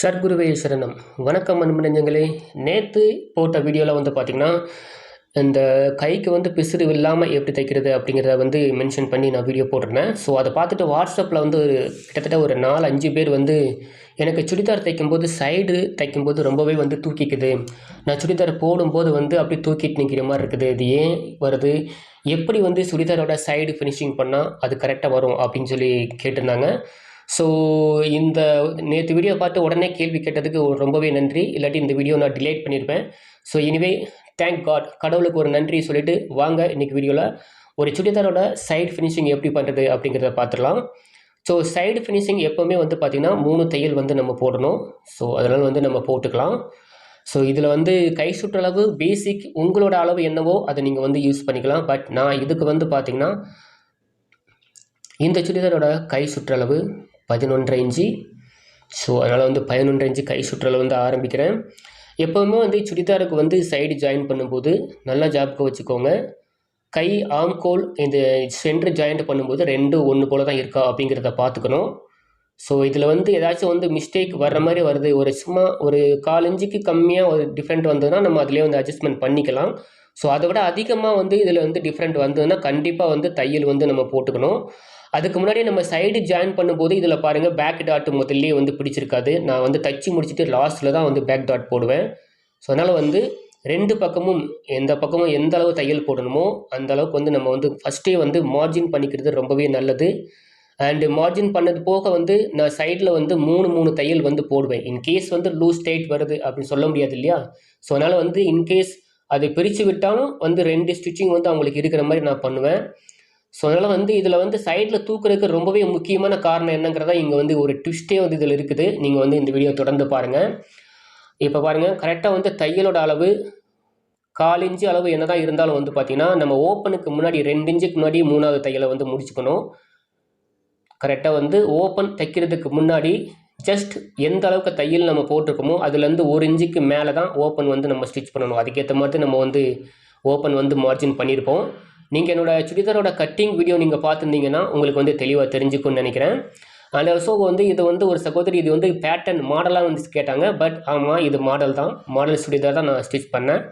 சர்க்குருவே சரணம். வணக்கம் அன்பு நெஞ்சங்களே. நேற்று போட்ட வீடியோவில் வந்து பார்த்திங்கன்னா இந்த கைக்கு வந்து பிசுறு இல்லாமல் எப்படி தைக்கிறது அப்படிங்கிறத வந்து மென்ஷன் பண்ணி நான் வீடியோ போட்டிருந்தேன். ஸோ அதை பார்த்துட்டு வாட்ஸ்அப்பில் வந்து ஒரு கிட்டத்தட்ட ஒரு நாலு அஞ்சு பேர் வந்து எனக்கு சுடிதார் தைக்கும்போது சைடு தைக்கும்போது ரொம்பவே வந்து தூக்கிக்குது. நான் சுடிதார் போடும்போது வந்து அப்படி தூக்கிட்டு நிற்கிற மாதிரி இருக்குது. இது ஏன் வருது? எப்படி வந்து சுடிதாரோட சைடு ஃபினிஷிங் பண்ணால் அது கரெக்டாக வரும் அப்படின்னு சொல்லி கேட்டிருந்தாங்க. ஸோ இந்த நேற்று வீடியோ பார்த்து உடனே கேள்வி கேட்டதுக்கு ரொம்பவே நன்றி. இல்லாட்டி இந்த வீடியோ நான் டிலேட் பண்ணியிருப்பேன் ஸோ இனிவே தேங்க் காட் கடவுளுக்கு ஒரு நன்றி சொல்லிட்டு வாங்க. இன்றைக்கி வீடியோவில் ஒரு சுடிதாரோட சைடு ஃபினிஷிங் எப்படி பண்ணுறது அப்படிங்கிறத பார்த்துடலாம். ஸோ சைடு ஃபினிஷிங் எப்போவுமே வந்து பார்த்திங்கன்னா மூணு தையல் வந்து நம்ம போடணும். ஸோ அதனால் வந்து நம்ம போட்டுக்கலாம். ஸோ இதில் வந்து கை சுற்றளவு பேசிக் உங்களோட அளவு என்னவோ அதை நீங்கள் வந்து யூஸ் பண்ணிக்கலாம். பட் நான் இதுக்கு வந்து பார்த்திங்கன்னா இந்த சுடிதாரோட கை சுற்றளவு பதினொன்றரை இன்ச்சு. ஸோ அதனால் வந்து பதினொன்றரை இன்ச்சு கை சுற்றளவு வந்து ஆரம்பிக்கிறேன். எப்போவுமே வந்து சுடிதாருக்கு வந்து சைடு ஜாயின் பண்ணும்போது நல்லா ஜாப்க்கு வச்சுக்கோங்க. கை ஆம்கோல் இந்த சென்டர் ஜாயிண்ட் பண்ணும்போது ரெண்டு ஒன்று போல தான் இருக்கா அப்படிங்கிறத பார்த்துக்கணும் ஸோ இதில் வந்து ஏதாச்சும் வந்து மிஸ்டேக் வர்ற மாதிரி வருது. ஒரு சும்மா ஒரு கால் இன்ச்சுக்கு கம்மியாக ஒரு டிஃப்ரெண்ட் வந்ததுன்னா நம்ம அதிலே வந்து அட்ஜஸ்ட்மெண்ட் பண்ணிக்கலாம். ஸோ அதை விட அதிகமாக வந்து இதில் வந்து டிஃப்ரெண்ட் வந்ததுன்னா கண்டிப்பாக வந்து தையல் வந்து நம்ம போட்டுக்கணும். அதுக்கு முன்னாடி நம்ம சைடு ஜாயின் பண்ணும்போது இதில் பாருங்கள் பேக் டாட் முதல்லே வந்து பிடிச்சிருக்காது. நான் வந்து தச்சு முடிச்சுட்டு லாஸ்ட்டில் தான் வந்து பேக் டாட் போடுவேன். ஸோ அதனால் வந்து ரெண்டு பக்கமும் எந்த பக்கமும் எந்த அளவு தையல் போடணுமோ அந்த அளவுக்கு வந்து நம்ம வந்து ஃபஸ்ட்டே வந்து மார்ஜின் பண்ணிக்கிறது ரொம்பவே நல்லது. அண்டு மார்ஜின் பண்ணது போக வந்து நான் சைடில் வந்து மூணு மூணு தையல் வந்து போடுவேன். இன்கேஸ் வந்து லூஸ் டைட் வருது அப்படின்னு சொல்ல முடியாது இல்லையா? ஸோ அதனால் வந்து இன்கேஸ் அதை பிரித்து விட்டாலும் வந்து ரெண்டு ஸ்டிச்சிங் வந்து அவங்களுக்கு இருக்கிற மாதிரி நான் பண்ணுவேன். ஸோ அதனால் வந்து இதில் வந்து சைடில் தூக்குறதுக்கு ரொம்பவே முக்கியமான காரணம் என்னங்கிறதா இங்கே வந்து ஒரு ட்விஸ்ட்டே வந்து இதில் இருக்குது. நீங்கள் வந்து இந்த வீடியோ தொடர்ந்து பாருங்கள் இப்போ பாருங்கள் கரெக்டாக வந்து தையலோட அளவு கால் இன்ச்சு அளவு என்ன தான் இருந்தாலும் வந்து பார்த்திங்கன்னா நம்ம ஓப்பனுக்கு முன்னாடி ரெண்டு இன்ச்சுக்கு முன்னாடி மூணாவது தையலை வந்து முடிச்சுக்கணும். கரெக்டாக வந்து ஓப்பன் தைக்கிறதுக்கு முன்னாடி ஜஸ்ட் எந்த அளவுக்கு தையல் நம்ம போட்டிருக்கோமோ அதுலேருந்து ஒரு இன்ச்சுக்கு மேலே தான் ஓப்பன் வந்து நம்ம ஸ்டிச் பண்ணணும். அதுக்கேற்ற மாதிரி நம்ம வந்து ஓப்பன் வந்து மார்ஜின் பண்ணியிருப்போம் நீங்கள் என்னோடய சுடிதாரோட கட்டிங் வீடியோ நீங்கள் பார்த்துருந்தீங்கன்னா உங்களுக்கு வந்து தெளிவாக தெரிஞ்சுக்கும்னு நினைக்கிறேன். அதில் ஸோ வந்து இது வந்து ஒரு சகோதரி இது வந்து பேட்டர்ன் மாடலாக வந்து கேட்டாங்க. பட் ஆமாம் இது மாடல் தான். மாடல் சுடிதார் தான் நான் ஸ்டிச் பண்ணேன்.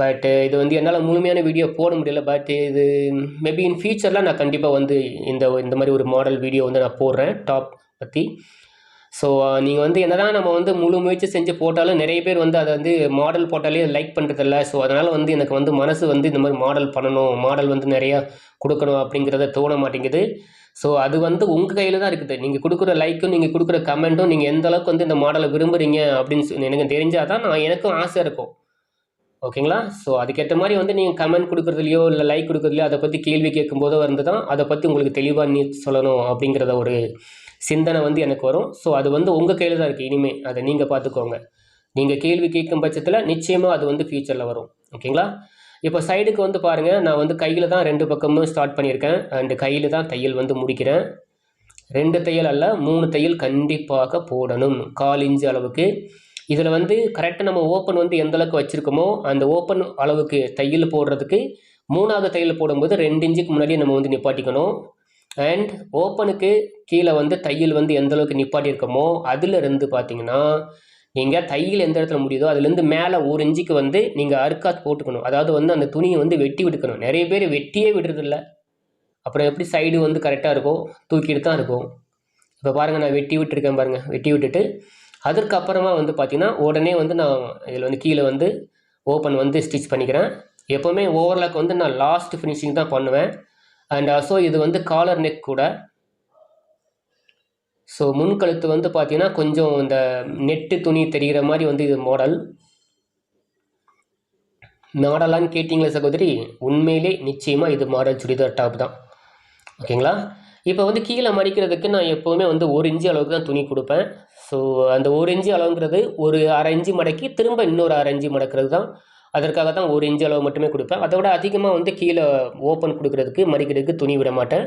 பட் இது வந்து என்னால் முழுமையான வீடியோ போட முடியல. பட் இது மேபி இன் ஃபியூச்சரில் நான் கண்டிப்பாக வந்து இந்த இந்த மாதிரி ஒரு மாடல் வீடியோ வந்து நான் போடுறேன். டாப் பற்றி ஸோ நீங்கள் வந்து என்ன தான் நம்ம வந்து முழு முயற்சி செஞ்சு போட்டாலும் நிறைய பேர் வந்து அதை வந்து மாடல் போட்டாலே லைக் பண்ணுறதில்ல ஸோ அதனால் வந்து எனக்கு வந்து மனசு வந்து இந்த மாதிரி மாடல் பண்ணணும் மாடல் வந்து நிறையா கொடுக்கணும் அப்படிங்கிறத தோண மாட்டேங்குது. ஸோ அது வந்து உங்கள் கையில் தான் இருக்குது. நீங்கள் கொடுக்குற லைக்கும் நீங்கள் கொடுக்குற கமெண்ட்டும் நீங்கள் எந்த அளவுக்கு வந்து இந்த மாடலை விரும்புகிறீங்க அப்படின்னு சொல்லி எனக்கு தெரிஞ்சால் தான் நான் எனக்கும் ஆசை இருக்கும். ஓகேங்களா? ஸோ அதுக்கேற்ற மாதிரி வந்து நீங்கள் கமெண்ட் கொடுக்குறதுலையோ இல்லை லைக் கொடுக்குறதுலையோ அதை பற்றி கேள்வி கேட்கும்போதோ வந்து தான் அதை பற்றி உங்களுக்கு தெளிவாக நீ சொல்லணும் அப்படிங்கிறத ஒரு சிந்தனை வந்து எனக்கு வரும். ஸோ அது வந்து உங்கள் கையில் தான் இருக்குது இனிமேல் அதை நீங்கள் பார்த்துக்கோங்க. நீங்கள் கேள்வி கேட்கும் பட்சத்தில் நிச்சயமாக அது வந்து ஃப்யூச்சரில் வரும். ஓகேங்களா? இப்போ சைடுக்கு வந்து பாருங்கள் நான் வந்து கையில் தான் ரெண்டு பக்கமும் ஸ்டார்ட் பண்ணியிருக்கேன். அண்டு கையில் தான் தையல் வந்து முடிக்கிறேன். ரெண்டு தையல் அல்ல மூணு தையல் கண்டிப்பாக போடணும். கால் இன்ச்சு அளவுக்கு. இதில் வந்து கரெக்டாக நம்ம ஓப்பன் வந்து எந்த அளவுக்கு வச்சுருக்கோமோ அந்த ஓப்பன் அளவுக்கு தையல் போடுறதுக்கு மூணாவது தையல் போடும்போது ரெண்டு இன்ச்சுக்கு முன்னாடியே நம்ம வந்து நிப்பாட்டிக்கணும். அண்ட் ஓப்பனுக்கு கீழே வந்து தையல் வந்து எந்த அளவுக்கு நிப்பாட்டியிருக்கோமோ அதிலிருந்து பார்த்தீங்கன்னா நீங்கள் தையல் எந்த இடத்துல முடியுதோ அதுலேருந்து மேலே ஒரு இன்ச்சுக்கு வந்து நீங்கள் அறுக்காத் போட்டுக்கணும். அதாவது வந்து அந்த துணியை வந்து வெட்டி விட்டுக்கணும். நிறைய பேர் வெட்டியே விடுறதில்ல. அப்புறம் எப்படி சைடு வந்து கரெக்டாக இருக்கும் தூக்கிட்டு தான் இருக்கும். இப்போ பாருங்கள் நான் வெட்டி விட்டுருக்கேன் பாருங்கள் வெட்டி விட்டுட்டு அதற்கப்புறமா வந்து பார்த்திங்கன்னா உடனே வந்து நான் இதில் வந்து கீழே வந்து ஓப்பன் வந்து ஸ்டிச் பண்ணிக்கிறேன். எப்போவுமே ஓவர்லாக் வந்து நான் லாஸ்ட் ஃபினிஷிங் தான் பண்ணுவேன். அண்ட் ஆல்சோ இது வந்து காலர் நெக் கூட. ஸோ முன்கழுத்து வந்து பார்த்தீங்கன்னா கொஞ்சம் இந்த நெட்டு துணி தெரிகிற மாதிரி வந்து இது மாடல் மாடலான்னு கேட்டிங்களே சகோதரி உண்மையிலே நிச்சயமாக இது மாடல் சுடிதார் டாப் தான். ஓகேங்களா இப்போ வந்து கீழே மடிக்கிறதுக்கு நான் எப்போவுமே வந்து ஒரு இன்ச்சு அளவுக்கு தான் துணி கொடுப்பேன். ஸோ அந்த ஒரு இன்ச்சு அளவுங்கிறது ஒரு அரை இன்ச்சு மடக்கி திரும்ப இன்னொரு அரை இன்ச்சு மடக்கிறது தான். அதற்காக தான் ஒரு இன்ச்சு அளவு மட்டுமே கொடுப்பேன். அதை விட அதிகமாக வந்து கீழே ஓப்பன் கொடுக்குறதுக்கு மடிக்கிறதுக்கு துணி விட மாட்டேன்.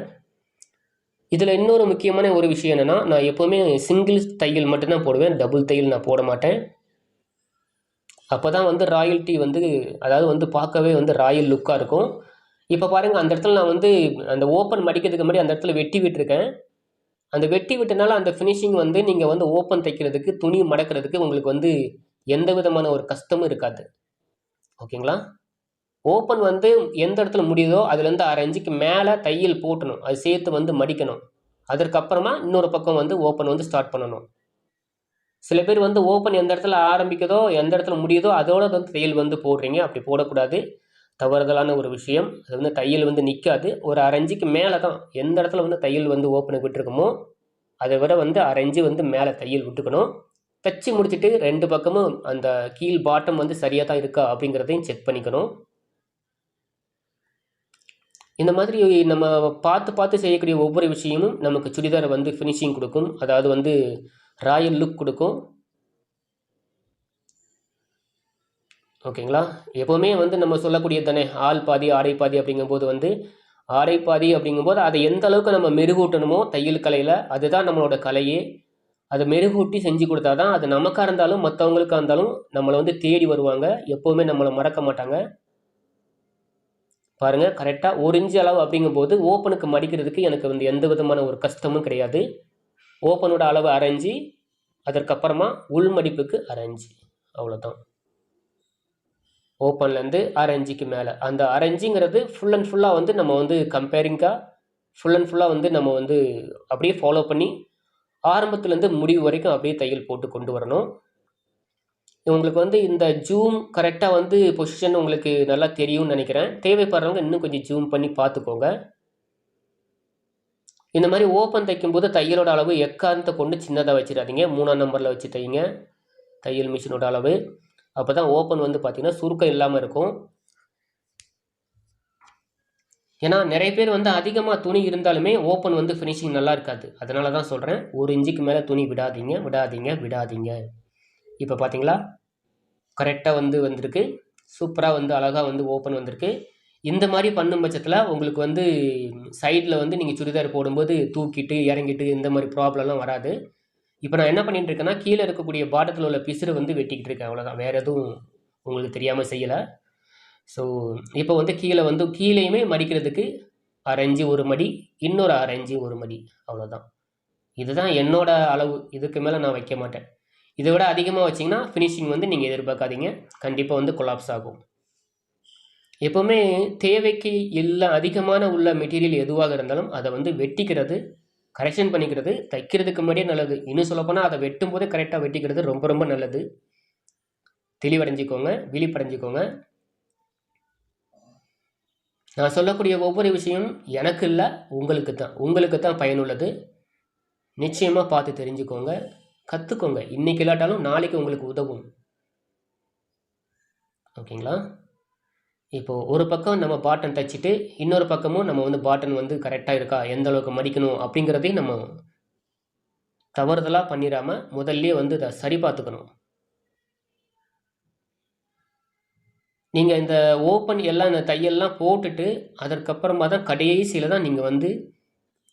இதில் இன்னொரு முக்கியமான ஒரு விஷயம் என்னென்னா நான் எப்போவுமே சிங்கிள் தையல் மட்டும்தான் போடுவேன். டபுள் தையல் நான் போட மாட்டேன். அப்போ தான் வந்து ராயல்ட்டி வந்து அதாவது வந்து பார்க்கவே வந்து ராயல் லுக்காக இருக்கும். இப்போ பாருங்கள் அந்த இடத்துல நான் வந்து அந்த ஓப்பன் மடிக்கிறதுக்கு முன்னாடி அந்த இடத்துல வெட்டி விட்டுருக்கேன். அந்த வெட்டி விட்டனால அந்த ஃபினிஷிங் வந்து நீங்கள் வந்து ஓப்பன் தைக்கிறதுக்கு துணி மடக்கிறதுக்கு உங்களுக்கு வந்து எந்த விதமான ஒரு கஷ்டமும் இருக்காது. ஓகேங்களா? ஓப்பன் வந்து எந்த இடத்துல முடியுதோ அதுலேருந்து அரை இன்ச்சுக்கு மேலே தையல் போட்டணும். அது சேர்த்து வந்து மடிக்கணும். அதற்கப்புறமா இன்னொரு பக்கம் வந்து ஓப்பன் வந்து ஸ்டார்ட் பண்ணணும். சில பேர் வந்து ஓப்பன் எந்த இடத்துல ஆரம்பிக்குதோ எந்த இடத்துல முடியுதோ அதோட வந்து தையல் வந்து போடுறீங்க. அப்படி போடக்கூடாது. தவறுதலான ஒரு விஷயம் அது வந்து தையல் வந்து நிற்காது ஒரு அரைஞ்சிக்கு மேலே தான் எந்த இடத்துல வந்து தையல் வந்து ஓப்பனுக்கு விட்டுருக்கோமோ அதை விட வந்து அரைஞ்சு வந்து மேலே தையல் விட்டுக்கணும். தச்சு முடிச்சுட்டு ரெண்டு பக்கமும் அந்த கீழ் பாட்டம் வந்து சரியாக தான் இருக்கா அப்படிங்கிறதையும் செக் பண்ணிக்கணும். இந்த மாதிரி நம்ம பார்த்து பார்த்து செய்யக்கூடிய ஒவ்வொரு விஷயமும் நமக்கு சுடிதாரை வந்து ஃபினிஷிங் கொடுக்கும். அதாவது வந்து ராயல் லுக் கொடுக்கும். ஓகேங்களா? எப்போவுமே வந்து நம்ம சொல்லக்கூடிய தானே ஆள் பாதி ஆடை பாதி அப்படிங்கும்போது வந்து ஆடை பாதி அப்படிங்கும்போது அதை எந்த அளவுக்கு நம்ம மெருகூட்டணுமோ தையல் கலையில் அதுதான் நம்மளோட கலையே. அதை மெருகூட்டி செஞ்சு கொடுத்தா தான் அது நமக்காக இருந்தாலும் மற்றவங்களுக்காக இருந்தாலும் நம்மளை வந்து தேடி வருவாங்க. எப்போவுமே நம்மளை மறக்க மாட்டாங்க. பாருங்கள் கரெக்டாக ஒரு இன்ச்சு அளவு அப்படிங்கும்போது ஓப்பனுக்கு மடிக்கிறதுக்கு எனக்கு வந்து எந்த விதமான ஒரு கஷ்டமும் கிடையாது. ஓப்பனோட அளவு அரைஞ்சி அதற்கப்புறமா உள் மடிப்புக்கு அரைஞ்சி அவ்வளோதான் ஓப்பன்லேருந்து ஆரஞ்சுக்கு மேலே. அந்த ஆரஞ்சுங்கிறது ஃபுல் அண்ட் ஃபுல்லாக வந்து நம்ம வந்து கம்பேரிங்காக ஃபுல் அண்ட் ஃபுல்லாக வந்து நம்ம வந்து அப்படியே ஃபாலோ பண்ணி ஆரம்பத்துலேருந்து முடிவு வரைக்கும் அப்படியே தையல் போட்டு கொண்டு வரணும். உங்களுக்கு வந்து இந்த ஜூம் கரெக்டாக வந்து பொசிஷன் உங்களுக்கு நல்லா தெரியும்னு நினைக்கிறேன். தேவைப்படுறவங்க இன்னும் கொஞ்சம் ஜூம் பண்ணி பார்த்துக்கோங்க. இந்த மாதிரி ஓப்பன் தைக்கும்போது தையலோட அளவு எக்காரணத்தை கொண்டு சின்னதாக வச்சிடாதீங்க. மூணாம் நம்பரில் வச்சு தைங்க. தையல் மிஷினோட அளவு. அப்போ தான் ஓப்பன் வந்து பார்த்திங்கன்னா சுருக்கம் இல்லாமல் இருக்கும். ஏன்னா நிறைய பேர் வந்து அதிகமாக துணி இருந்தாலுமே ஓப்பன் வந்து ஃபினிஷிங் நல்லா இருக்காது. அதனால தான் சொல்கிறேன் ஒரு இன்ச்சுக்கு மேலே துணி விடாதீங்க விடாதீங்க விடாதீங்க. இப்போ பார்த்தீங்களா கரெக்டாக வந்து வந்திருக்கு. சூப்பராக வந்து அழகாக வந்து ஓப்பன் வந்திருக்கு. இந்த மாதிரி பண்ணும் பட்சத்தில் உங்களுக்கு வந்து சைடில் வந்து நீங்கள் சுடிதார் போடும்போது தூக்கிட்டு இறங்கிட்டு இந்த மாதிரி ப்ராப்ளம்லாம் வராது. இப்போ நான் என்ன பண்ணிட்டு இருக்கேன்னா கீழே இருக்கக்கூடிய பாட்டத்தில் உள்ள பிசுறு வந்து வெட்டிக்கிட்டு இருக்கேன் அவ்வளோதான் வேறு எதுவும் உங்களுக்கு தெரியாமல் செய்யலை. ஸோ இப்போ வந்து கீழே வந்து கீழேயுமே மடிக்கிறதுக்கு அரைஞ்சி ஒரு மடி இன்னொரு அரைஞ்சி ஒரு மடி. அவ்வளோதான் இதுதான் என்னோட அளவு. இதுக்கு மேலே நான் வைக்க மாட்டேன். இதை விட அதிகமாக வச்சிங்கன்னா ஃபினிஷிங் வந்து நீங்கள் எதிர்பார்க்காதீங்க. கண்டிப்பாக வந்து கொலாப்ஸ் ஆகும். எப்போவுமே தேவைக்கு இல்லை அதிகமான உள்ள மெட்டீரியல் எதுவாக இருந்தாலும் அதை வந்து வெட்டிக்கிறது கரெக்ஷன் பண்ணிக்கிறது தைக்கிறதுக்கு முன்னாடியே நல்லது. இன்னும் சொல்லப்போனால் அதை வெட்டும் போதே கரெக்டாக வெட்டிக்கிறது ரொம்ப ரொம்ப நல்லது. தெளிவடைஞ்சிக்கோங்க விழிப்படைஞ்சிக்கோங்க. நான் சொல்லக்கூடிய ஒவ்வொரு விஷயம் எனக்கு இல்லை உங்களுக்கு தான். உங்களுக்கு தான் பயனுள்ளது. நிச்சயமாக பார்த்து தெரிஞ்சுக்கோங்க கற்றுக்கோங்க இன்றைக்கி இல்லாட்டாலும் நாளைக்கு உங்களுக்கு உதவும். ஓகேங்களா? இப்போது ஒரு பக்கம் நம்ம பாட்டன் தைச்சிட்டு இன்னொரு பக்கமும் நம்ம வந்து பாட்டன் வந்து கரெக்டாக இருக்கா? எந்த அளவுக்கு மடிக்கணும் அப்படிங்கிறதையும் நம்ம தவறுதலாக பண்ணிடாமல் முதல்ல வந்து இதை சரி பார்த்துக்கணும். நீங்கள் இந்த ஓப்பன் எல்லாம் இந்த தையல்லாம் போட்டுட்டு அதற்கப்புறமா தான் கடைசியில் தான் நீங்கள் வந்து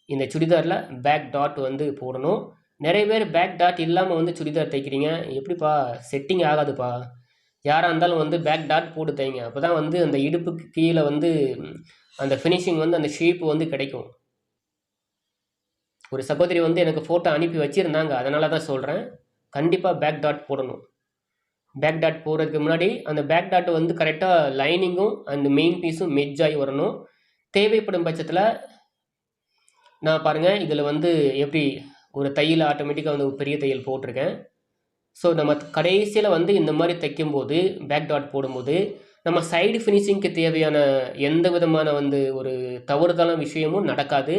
இந்த சுடிதாரில் பேக் டாட் வந்து போடணும். நிறைய பேர் பேக் டாட் இல்லாமல் வந்து சுடிதார் தைக்கிறீங்க. எப்படிப்பா? செட்டிங் ஆகாதுப்பா. யாராக இருந்தாலும் வந்து பேக் டாட் போட்டு தைங்க அப்போ தான் வந்து அந்த இடுப்புக்கு கீழே வந்து அந்த ஃபினிஷிங் வந்து அந்த ஷேப் வந்து கிடைக்கும். ஒரு சகோதரி வந்து எனக்கு ஃபோட்டோ அனுப்பி வச்சுருந்தாங்க. அதனால தான் சொல்கிறேன் கண்டிப்பாக பேக் டாட் போடணும். பேக் டாட் போடுறதுக்கு முன்னாடி அந்த பேக் டாட் வந்து கரெக்டாக லைனிங்கும் அந்த மெயின் பீஸும் மெஜ் ஆகி வரணும். தேவைப்படும் பட்சத்தில் நான் பாருங்கள் இதில் வந்து எப்படி ஒரு தையல் ஆட்டோமேட்டிக்காக வந்து ஒரு பெரிய தையல் போட்டிருக்கேன். ஸோ நம்ம கடைசியில் வந்து இந்த மாதிரி தைக்கும்போது பேக் டாட் போடும்போது நம்ம சைடு ஃபினிஷிங்க்கு தேவையான எந்த விதமான வந்து ஒரு தவறுதலான விஷயமும் நடக்காது.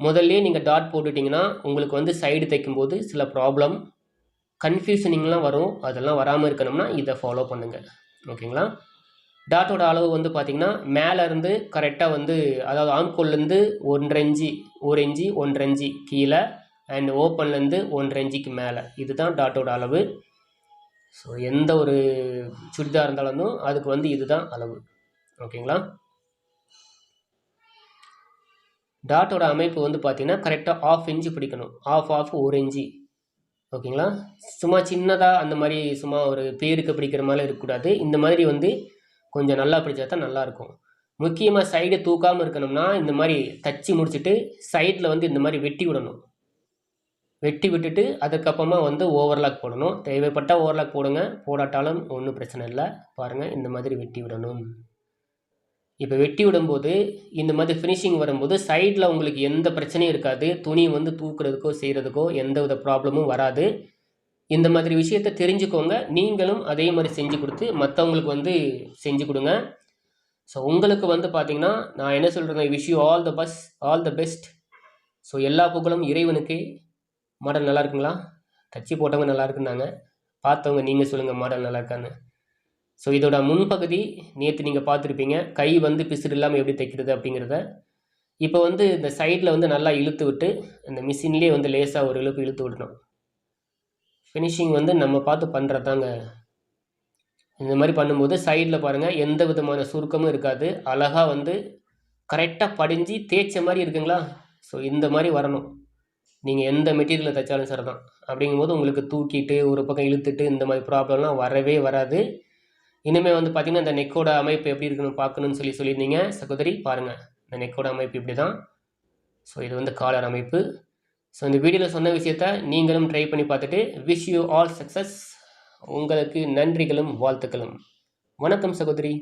முதல்ல நீங்கள் டாட் போட்டுட்டிங்கன்னா உங்களுக்கு வந்து சைடு தைக்கும்போது சில ப்ராப்ளம் கன்ஃபியூஷனிங்லாம் வரும். அதெல்லாம் வராமல் இருக்கணும்னா இதை ஃபாலோ பண்ணுங்கள் ஓகேங்களா? டாட்டோட அளவு வந்து பார்த்திங்கன்னா மேலேருந்து கரெக்டாக வந்து அதாவது ஆம்கோல்லேருந்து ஒன்றரை இஞ்சி ஒரு இஞ்சி ஒன்றரை இஞ்சி கீழே அண்ட் ஓப்பன்லேருந்து ஒன்றரை இன்ச்சிக்கு மேலே. இதுதான் டாட்டோட அளவு. ஸோ எந்த ஒரு சுடிதார் இருந்தாலும் அதுக்கு வந்து இதுதான் அளவு. ஓகேங்களா டாட்டோட அமைப்பு வந்து பார்த்தீங்கன்னா கரெக்டாக ஆஃப் இன்ச்சு பிடிக்கணும். ஆஃப் ஆஃப் ஒரு இன்ச்சு ஓகேங்களா சும்மா சின்னதாக அந்த மாதிரி சும்மா ஒரு பேருக்கு பிடிக்கிற மாதிரி இருக்கக்கூடாது. இந்த மாதிரி வந்து கொஞ்சம் நல்லா பிடிச்சா தான் நல்லாயிருக்கும். முக்கியமாக சைடு தூக்காமல் இருக்கணும்னா இந்த மாதிரி தச்சு முடிச்சுட்டு சைடில் வந்து இந்த மாதிரி வெட்டி விடணும். வெட்டி விட்டுட்டு அதுக்கப்புறமா வந்து ஓவர்லாக் போடணும். தேவைப்பட்டால் ஓவர்லாக் போடுங்க. போடாட்டாலும் ஒன்றும் பிரச்சனை இல்லை. பாருங்கள் இந்த மாதிரி வெட்டி விடணும். இப்போ வெட்டி விடும்போது இந்த மாதிரி ஃபினிஷிங் வரும்போது சைடில் உங்களுக்கு எந்த பிரச்சனையும் இருக்காது. துணி வந்து தூக்குறதுக்கோ செய்கிறதுக்கோ எந்த வித ப்ராப்ளமும் வராது. இந்த மாதிரி விஷயத்த தெரிஞ்சுக்கோங்க. நீங்களும் அதே மாதிரி செஞ்சு கொடுத்து மற்றவங்களுக்கு வந்து செஞ்சு கொடுங்க. ஸோ உங்களுக்கு வந்து பார்த்தீங்கன்னா நான் என்ன சொல்கிறேன் wish you all the best all the best so எல்லா புகழும் இறைவனுக்கு மாடல் நல்லா இருக்குங்களா தச்சு போட்டவங்க நல்லா இருக்குன்னாங்க பார்த்தவங்க நீங்கள் சொல்லுங்கள் மாடல் நல்லா இருக்கான்னு ஸோ இதோட முன்பகுதி நேற்று நீங்கள் பார்த்துருப்பீங்க. கை வந்து பிசுறு இல்லாமல் எப்படி தைக்கிறது அப்படிங்கிறத. இப்போ வந்து இந்த சைடில் வந்து நல்லா இழுத்து விட்டு அந்த மிஷின்லேயே வந்து லேசாக ஒரு இழுப்பு இழுத்து விடணும். ஃபினிஷிங் வந்து நம்ம பார்த்து பண்ணுறதாங்க இந்த மாதிரி பண்ணும்போது சைடில் பாருங்கள் எந்த விதமான சுருக்கமும் இருக்காது. அழகாக வந்து கரெக்டாக படிஞ்சு தேய்ச்ச மாதிரி இருக்குங்களா? ஸோ இந்த மாதிரி வரணும். நீங்கள் எந்த மெட்டீரியலில் தைச்சாலும் சரி தான் அப்படிங்கும்போது உங்களுக்கு தூக்கிட்டு ஒரு பக்கம் இழுத்துட்டு இந்த மாதிரி ப்ராப்ளம்லாம் வரவே வராது. இனிமேல் வந்து பார்த்திங்கன்னா இந்த நெக்கோட அமைப்பு எப்படி இருக்குன்னு பார்க்கணுன்னு சொல்லி சொல்லியிருந்தீங்க. சகோதரி பாருங்கள் இந்த நெக்கோட அமைப்பு இப்படி தான் ஸோ இது வந்து காலர் அமைப்பு. ஸோ இந்த வீடியோவில் சொன்ன விஷயத்த நீங்களும் ட்ரை பண்ணி பார்த்துட்டு விஷ் யூ ஆல் சக்ஸஸ் உங்களுக்கு நன்றிகளும் வாழ்த்துக்களும். வணக்கம் சகோதரி.